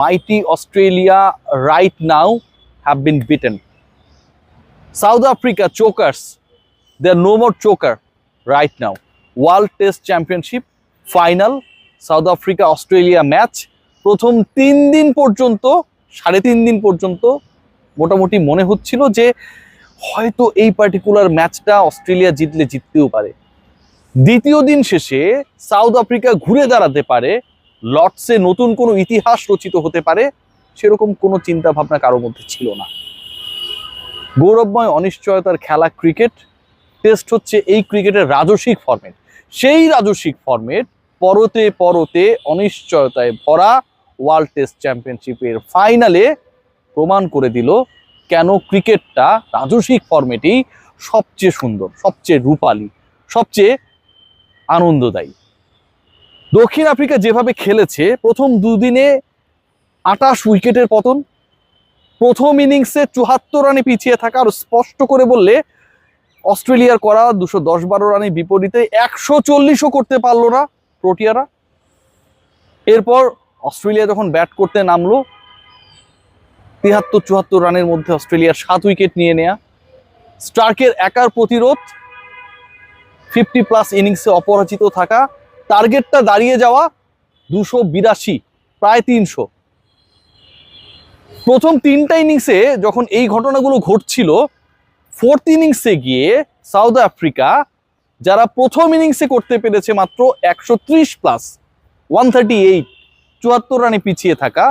mighty Australia right now have been beaten. South Africa chokers, they are no more choker right now. World Test Championship final South Africa Australia match প্রথম তিন দিন পর্যন্ত সাড়ে তিন দিন পর্যন্ত মোটামুটি মনে হচ্ছিল যে হয়তো এই পার্টিকুলার ম্যাচটা অস্ট্রেলিয়া জিতলে জিততেও পারে দ্বিতীয় দিন শেষে সাউথ আফ্রিকা ঘুরে দাঁড়াতে পারে লর্ডসে নতুন কোনো ইতিহাস রচিত হতে পারে, সেরকম কোনো চিন্তা ভাবনা কারোর মধ্যে ছিল না। গৌরবময় অনিশ্চয়তার খেলা ক্রিকেট, টেস্ট হচ্ছে এই ক্রিকেটের রাজস্বিক ফর্মেট সেই রাজস্বিক ফর্মেট পরতে পরতে অনিশ্চয়তায় ভরা ওয়ার্ল্ড টেস্ট চ্যাম্পিয়নশিপের ফাইনালে প্রমাণ করে দিল কেন ক্রিকেটটা রাজস্বিক ফরম্যাটেই সবচেয়ে সুন্দর, সবচেয়ে রূপালী, সবচেয়ে আনন্দদায়ী। দক্ষিণ আফ্রিকা যেভাবে খেলেছে, প্রথম দুদিনে আটাশ উইকেটের পতন, প্রথম ইনিংসে চুহাত্তর রানে পিছিয়ে থাকা, আর স্পষ্ট করে বললে অস্ট্রেলিয়ার করা দুশো দশ বারো রানের বিপরীতে একশো চল্লিশও করতে পারল না প্রোটিয়ারা। এরপর অস্ট্রেলিয়া যখন ব্যাট করতে নামলো তিয়াত্তর চুয়াত্তর রানের মধ্যে অস্ট্রেলিয়ার সাত উইকেট নিয়ে নেয়া। স্টার্কের একার প্রতিরোধ, ফিফটি প্লাস ইনিংসে অপরাজিত থাকা টার্গেটটা দাঁড়িয়ে যাওয়া দুশো বিরাশি, প্রায় তিনশো। প্রথম তিনটা ইনিংসে যখন এই ঘটনাগুলো ঘটছিল ফোর্থ ইনিংসে গিয়ে সাউথ আফ্রিকা, যারা প্রথম ইনিংসে করতে পেরেছে মাত্র একশো ত্রিশ প্লাস ওয়ান থার্টি এইট চুয়াত্তর রানে পিছিয়ে থাকা,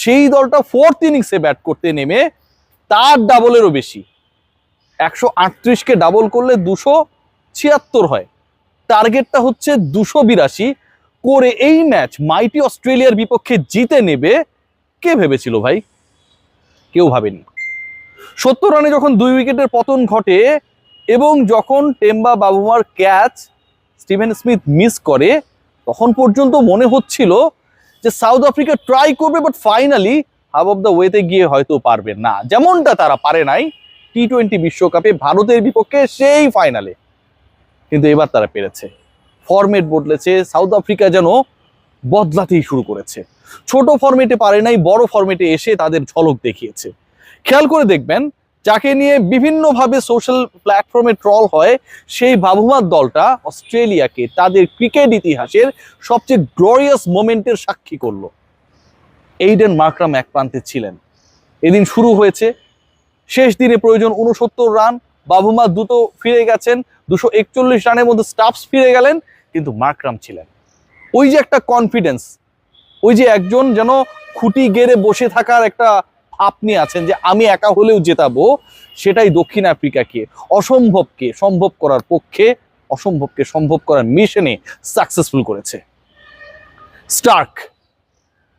সেই দলটা ফোর্থ ইনিংসে ব্যাট করতে নেমে তার ডাবলেরও বেশি। একশো আটত্রিশকে ডাবল করলে দুশো ছিয়াত্তর হয়। টার্গেটটা হচ্ছে দুশো বিরাশি। করে এই ম্যাচ মাইটি অস্ট্রেলিয়ার বিপক্ষে জিতে নেবে, কে ভেবেছিল ভাই? কেউ ভাবেনি। সত্তর রানে যখন দুই উইকেটের পতন ঘটে এবং যখন টেম্বা বাবুমার ক্যাচ স্টিভেন স্মিথ মিস করে, তখন পর্যন্ত মনে হচ্ছিল যে সাউথ আফ্রিকা ট্রাই করবে, but finally half of the ওয়েতে গিয়ে হয়তো পারবে না। যেমনটা তারা পারে নাই, টি টোয়েন্টি বিশ্বকাপে ভারতের বিপক্ষে সেই ফাইনালে। কিন্তু এবার তারা পেরেছে। ফরম্যাট বদলেছে সাউথ আফ্রিকা যেন বদলাতেই শুরু করেছে। ছোট ফরম্যাটে পারে নাই, বড় ফরম্যাটে এসে তাদের ঝলক দেখিয়েছে। খেয়াল করে দেখবেন, যাকে নিয়ে বিভিন্নভাবে সোশ্যাল প্ল্যাটফর্মে ট্রল হয়, সেই বাবুমার দলটা অস্ট্রেলিয়াকে তাদের ক্রিকেট ইতিহাসের সবচেয়ে গ্লোরিয়াস মোমেন্টের সাক্ষী করল। এইডেন মার্করাম এক প্রান্তে ছিলেন। এদিন শুরু হয়েছে, শেষ দিনে প্রয়োজন উনসত্তর রান বাবুমা দ্রুত ফিরে গেছেন, দুশো একচল্লিশ রানের মধ্যে স্টাফস ফিরে গেলেন, কিন্তু মার্করাম ছিলেন। ওই যে একটা কনফিডেন্স ওই যে একজন যেন খুঁটি গেড়ে বসে থাকার একটা আপনি আছেন যে আমি একা হলেও জেতাবো, সেটাই দক্ষিণ আফ্রিকাকে, অসম্ভবকে সম্ভব করার পক্ষে, অসম্ভবকে সম্ভব করার মিশনে সাকসেসফুল করেছে। স্টার্ক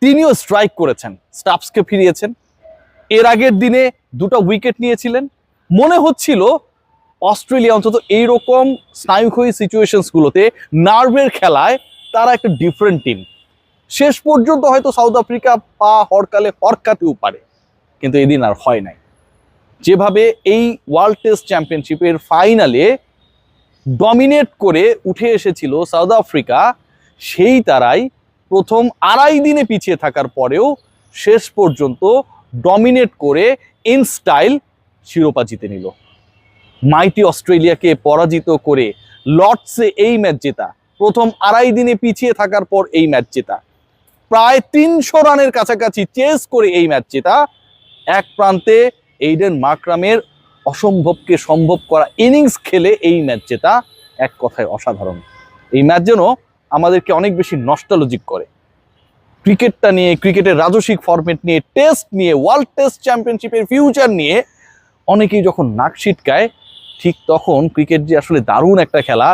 তিনিও স্ট্রাইক করেছেন, স্টাফসকে ফিরিয়েছেন। এর আগের দিনে দুটো উইকেট নিয়েছিলেন মনে হচ্ছিল অস্ট্রেলিয়া অন্তত এইরকম স্নায়ুক্ষয়ী সিচুয়েশনসগুলোতে নার্ভের খেলায় তারা একটা ডিফারেন্ট টিম শেষ পর্যন্ত হয়তো সাউথ আফ্রিকা পা হরকালে হরকাতেও পারে, কিন্তু এদিন আর হয় নাই। যেভাবে এই ওয়ার্ল্ড টেস্ট চ্যাম্পিয়নশিপের ফাইনালে ডমিনেট করে উঠে এসেছিল সাউথ আফ্রিকা, সেই তারাই প্রথম আড়াই দিনে পিছিয়ে থাকার পরেও শেষ পর্যন্ত ডমিনেট করে ইন স্টাইল শিরোপা জিতে নিল। মাইটি অস্ট্রেলিয়াকে পরাজিত করে লর্ডসে এই ম্যাচ জেতা। প্রথম আড়াই দিনে পিছিয়ে থাকার পর এই ম্যাচ জেতা। প্রায় তিনশো রানের কাছাকাছি চেস করে এই ম্যাচ জেতা। এক প্রান্তে এইডেন মাকরামের অসম্ভবকে সম্ভব করা ইনিংস খেলে এই ম্যাচ জেতা। এক কথায় অসাধারণ। এই ম্যাচ যেন আমাদেরকে অনেক বেশি নস্টালজিক করে। ক্রিকেটটা নিয়ে, ক্রিকেটের রাজস্বিক ফরম্যাট নিয়ে টেস্ট নিয়ে ওয়ার্ল্ড টেস্ট চ্যাম্পিয়নশিপের ফিউচার নিয়ে অনেকেই যখন নাক ছিটকায়, ঠিক তখন ক্রিকেট যে আসলে দারুণ একটা খেলা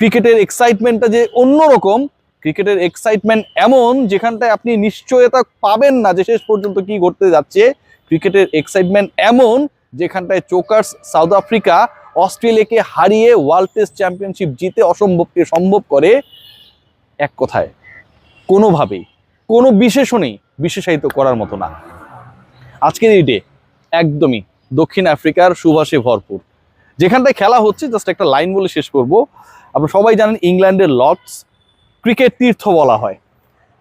ক্রিকেটের এক্সাইটমেন্টটা যে অন্যরকম ক্রিকেটের এক্সাইটমেন্ট এমন যেখানটায় আপনি নিশ্চয়তা পাবেন না যে শেষ পর্যন্ত কি ঘটতে যাচ্ছে ক্রিকেটের এক্সাইটমেন্ট এমন যেখানটায় চোকার্স সাউথ আফ্রিকা অস্ট্রেলিয়াকে হারিয়ে ওয়ার্ল্ড টেস্ট চ্যাম্পিয়নশিপ জিতে অসম্ভবকে সম্ভব করে এক কথায়, কোনোভাবেই, কোনো বিশেষণেই বিশেষায়িত করার মতো না। আজকের এই ডে একদমই দক্ষিণ আফ্রিকার সুভাষে ভরপুর। যেখানটায় খেলা হচ্ছে জাস্ট একটা লাইন বলে শেষ করব। আপনারা সবাই জানেন ইংল্যান্ডের লর্ডস ক্রিকেট তীর্থ বলা হয়।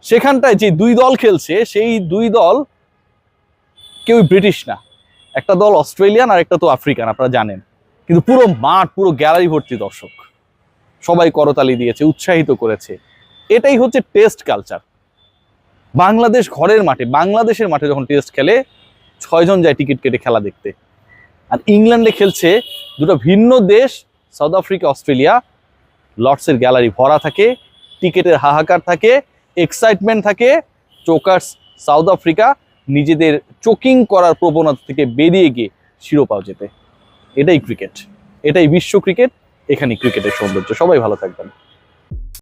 সেখানটায় যে দুই দল খেলছে, সেই দুই দল কেউ ব্রিটিশ না। একটা দল অস্ট্রেলিয়ান আর একটা তো আফ্রিকান, আপনারা জানেন। কিন্তু পুরো মাঠ, পুরো গ্যালারি ভর্তি দর্শক। সবাই করতালি দিয়েছে, উৎসাহিত করেছে। এটাই হচ্ছে টেস্ট কালচার। বাংলাদেশ ঘরের মাঠে, বাংলাদেশের মাঠে যখন টেস্ট খেলে ছয়জন যায় টিকিট কেটে খেলা দেখতে। আর ইংল্যান্ডে খেলছে দুটো ভিন্ন দেশ, সাউথ আফ্রিকা, অস্ট্রেলিয়া। লর্ডসের গ্যালারি ভরা থাকে, টিকিটের হাহাকার থাকে, এক্সাইটমেন্ট থাকে, চোকার্স সাউথ আফ্রিকা নিজেদের চোকিং করার প্রবণতা থেকে বেরিয়ে গিয়ে শিরোপাও যেতে এটাই ক্রিকেট। এটাই বিশ্ব ক্রিকেট এখানে ক্রিকেটের সৌন্দর্য। সবাই ভালো থাকবেন।